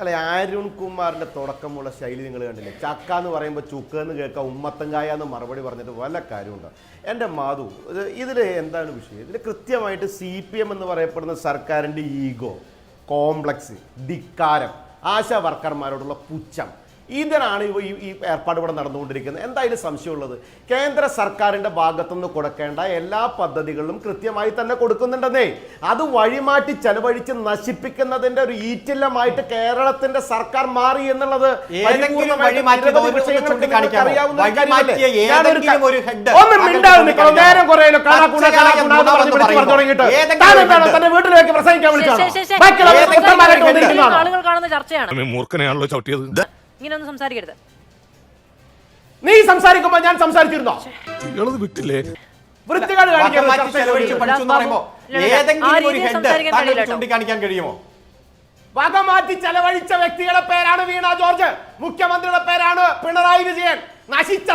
അല്ലെ അരുൺ കുമാറിന്റെ തുടക്കമുള്ള ശൈലി നിങ്ങൾ കണ്ടില്ലേ? ചക്ക എന്ന് പറയുമ്പോൾ ചുക്ക എന്ന് കേൾക്കാം ഉമ്മത്തങ്കായ എന്ന് മറുപടി പറഞ്ഞിട്ട് വല്ല കാര്യമുണ്ടോ? എന്റെ മാധു ഇത് ഇതിൽ എന്താണ് വിഷയം? ഇതിൽ കൃത്യമായിട്ട് സി പി എം എന്ന് പറയപ്പെടുന്ന സർക്കാരിന്റെ ഈഗോ കോംപ്ലക്സ് ധിക്കാരം ആശാ വർക്കർമാരോടുള്ള പുച്ഛം. ഇതിനാണ് ഇവ ഈ- ഈ ഏർപ്പാട് ഇവിടെ നടന്നുകൊണ്ടിരിക്കുന്നത്. എന്തായാലും സംശയമുള്ളത്? കേന്ദ്ര സർക്കാരിന്റെ ഭാഗത്തുനിന്ന് കൊടുക്കേണ്ട എല്ലാ പദ്ധതികളും കൃത്യമായി തന്നെ കൊടുക്കുന്നുണ്ടെന്നേ. അത് വഴിമാറ്റി ചെലവഴിച്ച് നശിപ്പിക്കുന്നതിന്റെ ഒരു ഈറ്റില്ലമായിട്ട് കേരളത്തിന്റെ സർക്കാർ മാറി എന്നുള്ളത് നേരം കുറയല്ലോ. തന്റെ വീട്ടിലേക്ക് പ്രസംഗിക്കാൻ വിളിച്ചാണോ മൂർഖനെയാണല്ലോ ചവിട്ടിയത്. ഇങ്ങനെയൊന്നും സംസാരിക്കരുത്. നീ സംസാരിക്കുമ്പോ ഞാൻ സംസാരിച്ചിരുന്നോ? നിങ്ങളത് വിട്ടില്ലേ? വൃത്തികേട്. ചൂണ്ടിക്കാണിക്കാൻ കഴിയുമോ? വക മാറ്റി ചെലവഴിച്ച വ്യക്തികളുടെ പേരാണ് വീണ ജോർജ്. മുഖ്യമന്ത്രിയുടെ പേരാണ് പിണറായി വിജയൻ. നശിച്ച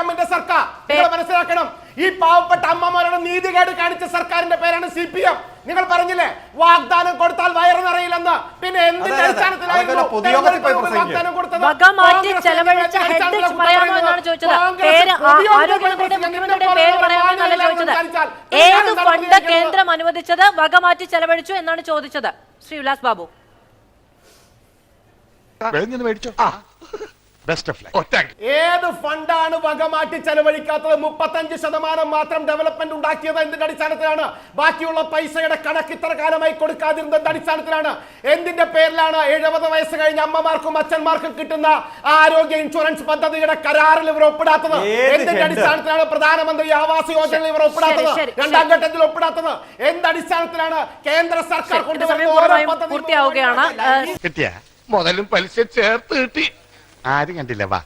എമ്മിന്റെ സർക്കാർ. നിങ്ങൾ മനസ്സിലാക്കണം ഈ പാവപ്പെട്ട അമ്മമാരുടെ നീതികേട് കാണിച്ച സർക്കാരിന്റെ പേരാണ് സി പി എം. നിങ്ങൾ പറഞ്ഞില്ലേ? വാഗ്ദാനം കൊടുത്താൽ വയറ് നിറയില്ലെന്ന് പിന്നെ എന്തിന്റെ ആ- ഏത് ഫണ്ട് കേന്ദ്രം അനുവദിച്ചത്? വക മാറ്റി ചെലവഴിച്ചു എന്നാണ് ചോദിച്ചത്. ശ്രീ വിലാസ് ബാബു. മേടിച്ചോ? ബെസ്റ്റ് ഓഫ് ലക്ക് ഏത് ഫണ്ടാണ് വകമാറ്റി ചെലവഴിക്കാത്തത്? മുപ്പത്തഞ്ച് ശതമാനം മാത്രം ഡെവലപ്മെന്റ് ഉണ്ടാക്കിയത് എന്തിന്റെ അടിസ്ഥാനത്തിലാണ്? ബാക്കിയുള്ള പൈസയുടെ കണക്ക് ഇത്ര കാലമായി കൊടുക്കാതിരുന്നതിന്റെ അടിസ്ഥാനത്തിലാണ്. എന്തിന്റെ പേരിലാണ് എഴുപത് വയസ്സ് കഴിഞ്ഞ അമ്മമാർക്കും അച്ഛന്മാർക്കും കിട്ടുന്ന ആരോഗ്യ ഇൻഷുറൻസ് പദ്ധതിയുടെ കരാറിൽ ഇവർ ഒപ്പിടാത്തത്? എന്തിന്റെ? അടിസ്ഥാനത്തിലാണ് പ്രധാനമന്ത്രി ആവാസ് യോജനയിൽ ഇവർ ഒപ്പിടാത്തത്. രണ്ടാം ഘട്ടത്തിൽ ഒപ്പിടാത്തത്? എന്ത് അടിസ്ഥാനത്തിലാണ് കേന്ദ്ര സർക്കാർ കൊണ്ടുവരുന്ന ഓരോ പദ്ധതി പൂർത്തിയാവുകയാണ്. ഈ കിട്ടിയ? മുതലും പലിശ ചേർത്ത് കിട്ടി. ആരും കണ്ടില്ല. വാ.